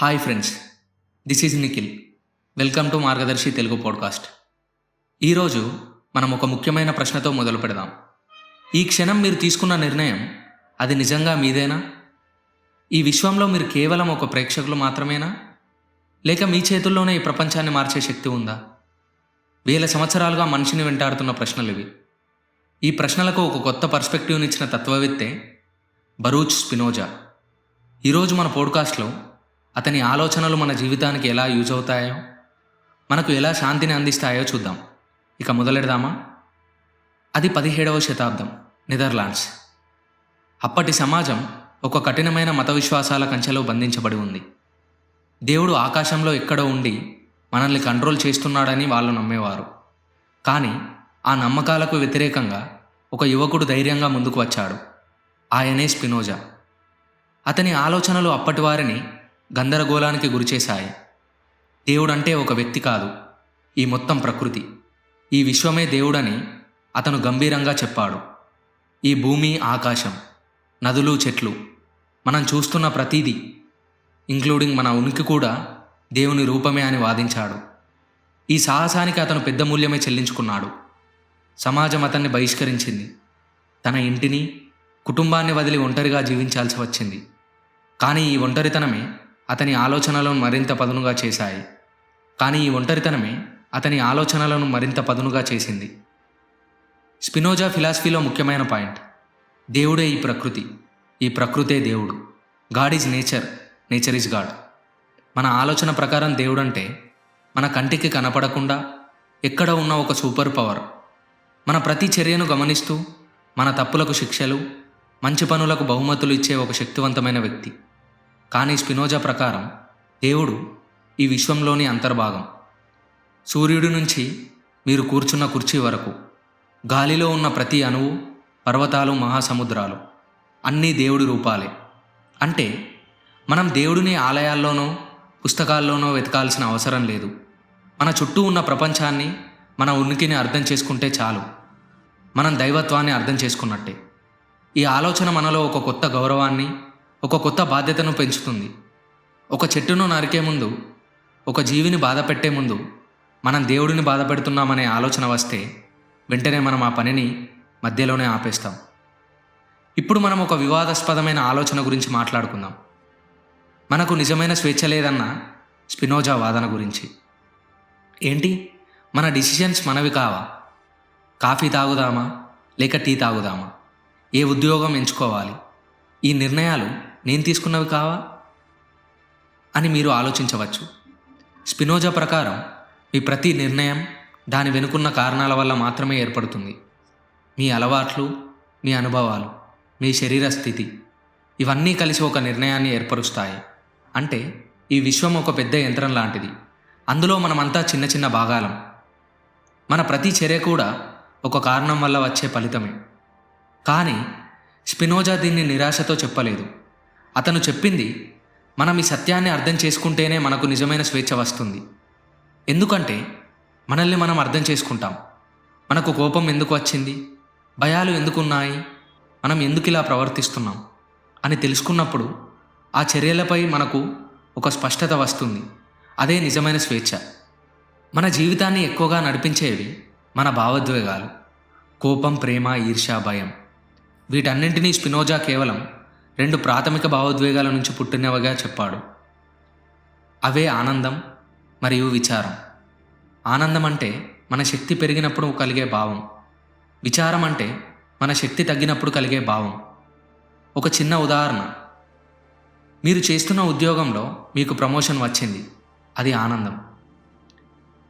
Hi friends this is Nikhil welcome to Margadarshi Telugu podcast ఈరోజు మనం ఒక ముఖ్యమైన ప్రశ్నతో మొదలు పెడదాం. ఈ క్షణం మీరు తీసుకున్న నిర్ణయం అది నిజంగా మీదేనా? ఈ విశ్వంలో మీరు కేవలం ఒక ప్రేక్షకులు మాత్రమేనా? లేక మీ చేతుల్లోనే ఈ ప్రపంచాన్ని మార్చే శక్తి ఉందా? వేల సంవత్సరాలుగా మనిషిని వెంటాడుతున్న ప్రశ్నలు ఇవి. ఈ ప్రశ్నలకు ఒక కొత్త పర్స్పెక్టివ్నిచ్చిన తత్వవేత్తే బరూచ్ స్పినోజా. ఈరోజు మన పోడ్కాస్ట్లో అతని ఆలోచనలు మన జీవితానికి ఎలా యూజ్ అవుతాయో మనకు ఎలా శాంతిని అందిస్తాయో చూద్దాం. ఇక మొదలెడదామా? అది పదిహేడవ శతాబ్దం నెదర్లాండ్స్. అప్పటి సమాజం ఒక కఠినమైన మత విశ్వాసాల కంచెలో బంధించబడి ఉంది. దేవుడు ఆకాశంలో ఎక్కడో ఉండి మనల్ని కంట్రోల్ చేస్తున్నాడని వాళ్ళు నమ్మేవారు. కానీ ఆ నమ్మకాలకు వ్యతిరేకంగా ఒక యువకుడు ధైర్యంగా ముందుకు వచ్చాడు. ఆయనే స్పినోజా. అతని ఆలోచనలు అప్పటి వారిని గందరగోళానికి గురిచేశాయి. దేవుడంటే ఒక వ్యక్తి కాదు ఈ మొత్తం ప్రకృతి. ఈ విశ్వమే దేవుడని అతను గంభీరంగా చెప్పాడు. ఈ భూమి ఆకాశం నదులు చెట్లు మనం చూస్తున్న ప్రతీదీ ఇంక్లూడింగ్ మన ఉనికి కూడా దేవుని రూపమే అని వాదించాడు. ఈ సాహసానికి అతను పెద్ద మూల్యమే చెల్లించుకున్నాడు. సమాజం అతన్ని బహిష్కరించింది. తన ఇంటిని కుటుంబాన్ని వదిలి ఒంటరిగా జీవించాల్సి వచ్చింది. కానీ ఈ ఒంటరితనమే అతని ఆలోచనలను మరింత పదునుగా చేశాయి. కానీ ఈ ఒంటరితనమే అతని ఆలోచనలను మరింత పదునుగా చేసింది. స్పినోజా ఫిలాసఫీలో ముఖ్యమైన పాయింట్. దేవుడే ఈ ప్రకృతి. ఈ ప్రకృతే దేవుడు. God is nature. Nature is God. మన ఆలోచన ప్రకారం దేవుడంటే మన కంటికి కనపడకుండా ఎక్కడ ఉన్న ఒక సూపర్ పవర్. మన ప్రతి చర్యను గమనిస్తూ మన తప్పులకు శిక్షలు మంచి పనులకు బహుమతులు ఇచ్చే ఒక శక్తివంతమైన వ్యక్తి. కానీ స్పినోజా ప్రకారం దేవుడు ఈ విశ్వంలోని అంతర్భాగం. సూర్యుడి నుంచి మీరు కూర్చున్న కుర్చీ వరకు గాలిలో ఉన్న ప్రతి అణువు పర్వతాలు మహాసముద్రాలు అన్నీ దేవుడి రూపాలే. అంటే మనం దేవుడిని ఆలయాల్లోనో పుస్తకాల్లోనో వెతకాల్సిన అవసరం లేదు. మన చుట్టూ ఉన్న ప్రపంచాన్ని మన ఉనికిని అర్థం చేసుకుంటే చాలు. మనం దైవత్వాన్ని అర్థం చేసుకున్నట్టే. ఈ ఆలోచన మనలో ఒక కొత్త గౌరవాన్ని ఒక కొత్త బాధ్యతను పెంచుతుంది. ఒక చెట్టును నరికే ముందు ఒక జీవిని బాధ పెట్టే ముందు మనం దేవుడిని బాధ పెడుతున్నామనే ఆలోచన వస్తే వెంటనే మనం ఆ పనిని మధ్యలోనే ఆపేస్తాం. ఇప్పుడు మనం ఒక వివాదాస్పదమైన ఆలోచన గురించి మాట్లాడుకుందాం. మనకు నిజమైన స్వేచ్ఛ లేదన్న స్పినోజా వాదన గురించి. ఏంటి? మన డిసిషన్స్ మనవి కావా? కాఫీ తాగుదామా? లేక టీ తాగుదామా? ఏ ఉద్యోగం ఎంచుకోవాలి? ఈ నిర్ణయాలు నేను తీసుకున్నవి కావా? అని మీరు ఆలోచించవచ్చు. స్పినోజా ప్రకారం మీ ప్రతి నిర్ణయం దాని వెనుకున్న కారణాల వల్ల మాత్రమే ఏర్పడుతుంది. మీ అలవాట్లు మీ అనుభవాలు మీ శరీర స్థితి ఇవన్నీ కలిసి ఒక నిర్ణయాన్ని ఏర్పరుస్తాయి. అంటే ఈ విశ్వం ఒక పెద్ద యంత్రం లాంటిది. అందులో మనమంతా చిన్న చిన్న భాగాలం. మన ప్రతి చర్య కూడా ఒక కారణం వల్ల వచ్చే ఫలితమే. కానీ స్పినోజా దీన్ని నిరాశతో చెప్పలేదు. అతను చెప్పింది మనం ఈ సత్యాన్ని అర్థం చేసుకుంటేనే మనకు నిజమైన స్వేచ్ఛ వస్తుంది. ఎందుకంటే మనల్ని మనం అర్థం చేసుకుంటాం. మనకు కోపం ఎందుకు వచ్చింది? భయాలు ఎందుకున్నాయి? మనం ఎందుకు ఇలా ప్రవర్తిస్తున్నాం? అని తెలుసుకున్నప్పుడు ఆ చర్యలపై మనకు ఒక స్పష్టత వస్తుంది. అదే నిజమైన స్వేచ్ఛ. మన జీవితాన్ని ఎక్కువగా నడిపించేవి మన భావోద్వేగాలు. కోపం ప్రేమ ఈర్ష్య భయం. వీటన్నింటినీ స్పినోజా కేవలం రెండు ప్రాథమిక భావోద్వేగాల నుంచి పుట్టినవగా చెప్పాడు. అవే ఆనందం మరియు విచారం. ఆనందం అంటే మన శక్తి పెరిగినప్పుడు కలిగే భావం. విచారం అంటే మన శక్తి తగ్గినప్పుడు కలిగే భావం. ఒక చిన్న ఉదాహరణ. మీరు చేస్తున్న ఉద్యోగంలో మీకు ప్రమోషన్ వచ్చింది. అది ఆనందం.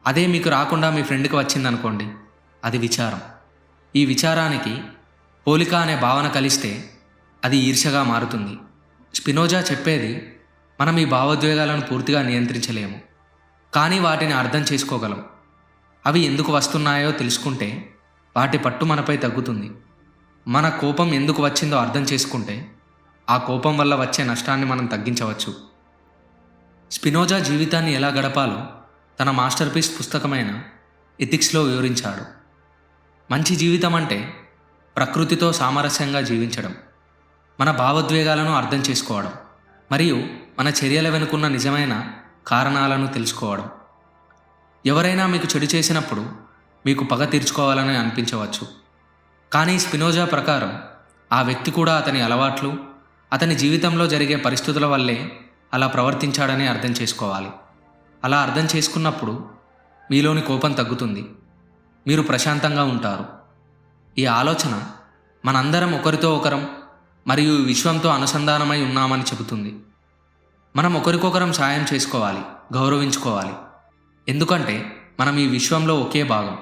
అదే మీకు రాకుండా మీ ఫ్రెండ్కి వచ్చిందనుకోండి అది విచారం. ఈ విచారానికి పోలిక అనే భావన కలిస్తే అది ఈర్షగా మారుతుంది. స్పినోజా చెప్పేది మనం ఈ భావోద్వేగాలను పూర్తిగా నియంత్రించలేము కానీ వాటిని అర్థం చేసుకోగలం. అవి ఎందుకు వస్తున్నాయో తెలుసుకుంటే వాటి పట్టు మనపై తగ్గుతుంది. మన కోపం ఎందుకు వచ్చిందో అర్థం చేసుకుంటే ఆ కోపం వల్ల వచ్చే నష్టాన్ని మనం తగ్గించవచ్చు. స్పినోజా జీవితాన్ని ఎలా గడపాలో తన మాస్టర్ పీస్ పుస్తకమైన ఎథిక్స్లో వివరించాడు. మంచి జీవితం అంటే ప్రకృతితో సామరస్యంగా జీవించడం. మన భావోద్వేగాలను అర్థం చేసుకోవడం మరియు మన చర్యల వెనుకున్న నిజమైన కారణాలను తెలుసుకోవడం. ఎవరైనా మీకు చెడు చేసినప్పుడు మీకు పగ తీర్చుకోవాలని అనిపించవచ్చు. కానీ స్పినోజా ప్రకారం ఆ వ్యక్తి కూడా అతని అలవాట్లు అతని జీవితంలో జరిగే పరిస్థితుల వల్లే అలా ప్రవర్తించాడని అర్థం చేసుకోవాలి. అలా అర్థం చేసుకున్నప్పుడు మీలోని కోపం తగ్గుతుంది. మీరు ప్రశాంతంగా ఉంటారు. ఈ ఆలోచన మనందరం ఒకరితో ఒకరం మరియు విశ్వంతో అనుసంధానమై ఉన్నామని చెబుతుంది. మనం ఒకరికొకరం సాయం చేసుకోవాలి గౌరవించుకోవాలి. ఎందుకంటే మనం ఈ విశ్వంలో ఒకే భాగం.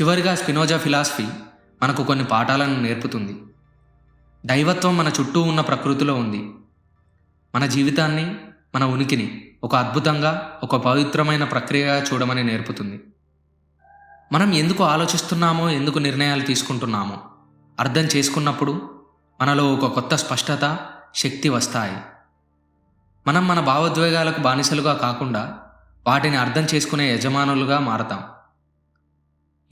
చివరిగా స్పినోజా ఫిలాసఫీ మనకు కొన్ని పాఠాలను నేర్పుతుంది. దైవత్వం మన చుట్టూ ఉన్న ప్రకృతిలో ఉంది. మన జీవితాన్ని మన ఉనికిని ఒక అద్భుతంగా ఒక పవిత్రమైన ప్రక్రియగా చూడమని నేర్పుతుంది. మనం ఎందుకు ఆలోచిస్తున్నామో ఎందుకు నిర్ణయాలు తీసుకుంటున్నామో అర్థం చేసుకున్నప్పుడు మనలో ఒక కొత్త స్పష్టత శక్తి వస్తాయి. మనం మన భావోద్వేగాలకు బానిసలుగా కాకుండా వాటిని అర్థం చేసుకునే యజమానులుగా మారతాం.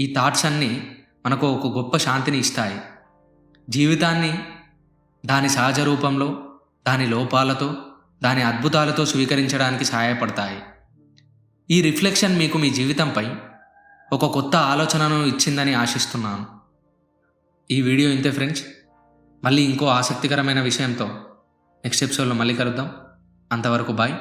ఈ థాట్స్ అన్నీ మనకు ఒక గొప్ప శాంతిని ఇస్తాయి. జీవితాన్ని దాని సహజ రూపంలో దాని లోపాలతో దాని అద్భుతాలతో స్వీకరించడానికి సహాయపడతాయి. ఈ రిఫ్లెక్షన్ మీకు మీ జీవితంపై ఒక కొత్త ఆలోచనను ఇచ్చిందని ఆశిస్తున్నాను. ఈ వీడియో ఇంతే ఫ్రెండ్స్. మళ్ళీ ఇంకో ఆసక్తికరమైన విషయంతో నెక్స్ట్ ఎపిసోడ్లో మళ్ళీ కలుద్దాం. అంతవరకు బాయ్